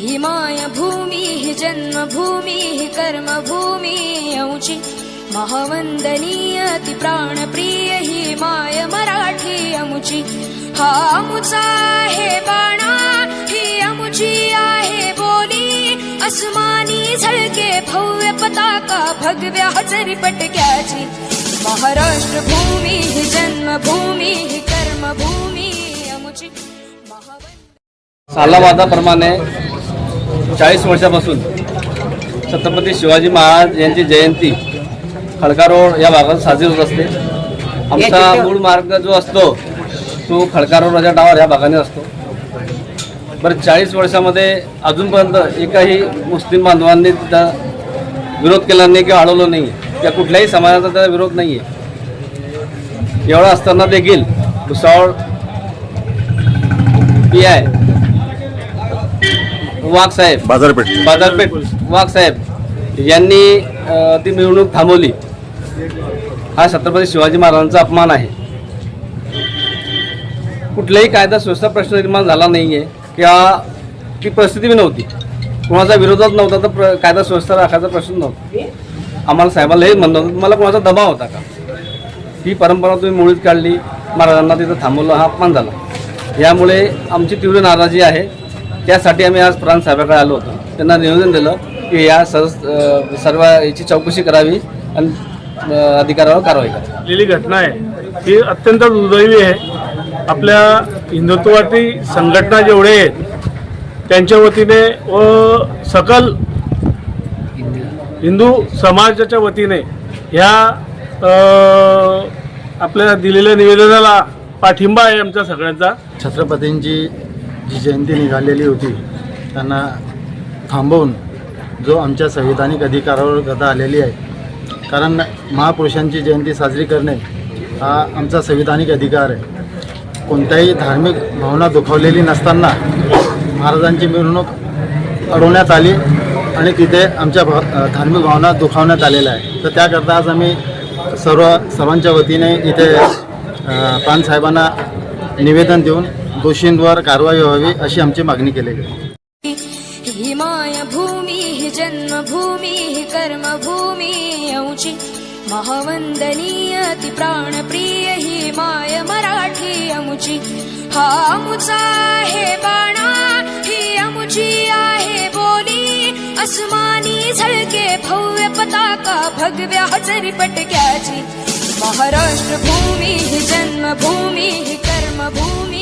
ही मायभूमी ही जन्मभूमी ही कर्मभूमी यौची महावंदनीय ती प्राणप्रिय ही माय मराठी अमुची हा अमुचा आहे बाणा ही अमुची आहे बोली. अस्मानी झळके भव्य पताका भगव्या हजरी पटक्याची. महाराष्ट्र भूमी ही जन्मभूमी ही कर्मभूमी अमुची सालावादाप्रमाणे चाळीस वर्षापासून छत्रपती शिवाजी महाराज यांची जयंती खडका रोड या भागात साजरी होत असते. आमचा मूळ मार्ग जो असतो तो खडका रोड राजा टावर या भागाने असतो. बरं चाळीस वर्षामध्ये अजूनपर्यंत एकाही मुस्लिम बांधवांनी तिथं विरोध केला नाही किंवा अडवलं नाही किंवा कुठल्याही समाजाचा त्याचा विरोध नाही आहे एवढं असताना देखील भुसावळ पी आय वाघ साहेब. बाजारपेठ. बाजारपेठ. वाघ साहेब यांनी अ, ती मिरवणूक थांबवली. हा छत्रपती शिवाजी महाराजांचा अपमान आहे. कुठलाही कायदा सुव्यवस्था प्रश्न निर्माण झाला नाही आहे किंवा ती परिस्थिती बी नव्हती. कोणाचा विरोधच नव्हता तर प्र कायदा सुव्यवस्था राखायचा प्रश्न नव्हता. आम्हाला साहेबांना हेच म्हणणं होतं तुम्हाला कोणाचा दबाव होता का? ही परंपरा तुम्ही मुळीच काढली महाराजांना तिथं थांबवलं हा अपमान झाला. यामुळे आमची तीव्र नाराजी आहे. त्यासाठी आम्ही आज प्रांत साहेबाकडे आलो होतो. त्यांना निवेदन दिलं की या सर्व याची चौकशी करावी आणि अधिकारावर कारवाई करावी. घटना आहे. ही अत्यंत दुर्दैवी आहे. आपल्या हिंदुत्वादी संघटना जेवढे आहेत त्यांच्या वतीने व सकल हिंदू समाजाच्या वतीने ह्या अ, आपल्या दिलेल्या निवेदनाला पाठिंबा आहे आमच्या सगळ्यांचा. छत्रपतींची जी जयंती निघालेली होती त्यांना थांबवून जो आमच्या संविधानिक अधिकारावर गदा आलेली आहे. कारण महापुरुषांची जयंती साजरी करणे हा आमचा संविधानिक अधिकार आहे. कोणत्याही धार्मिक भावना दुखावलेली नसताना महाराजांची मिरवणूक अडवण्यात आली आणि तिथे आमच्या भा धार्मिक भावना दुखावण्यात आलेल्या आहे तर त्याकरता आज आम्ही सर्व सर्वांच्या वतीने इथे पानसाहेबांना निवेदन देऊन दोषींवर कारवाई व्हावी अशी आमची मागणी केलेली आहे. ही मायभूमी ही जन्मभूमी ही कर्मभूमी यौची महावंदनीय ती प्राणप्रिय ही माय मराठी अमुची हा अमुचा आहे बाणा ही अमुची आहे बोली. अस्मानी झळके भव्य पताका भगव्या हजरी पटक्याची. महाराष्ट्र भूमी ही जन्मभूमी ही कर्मभूमी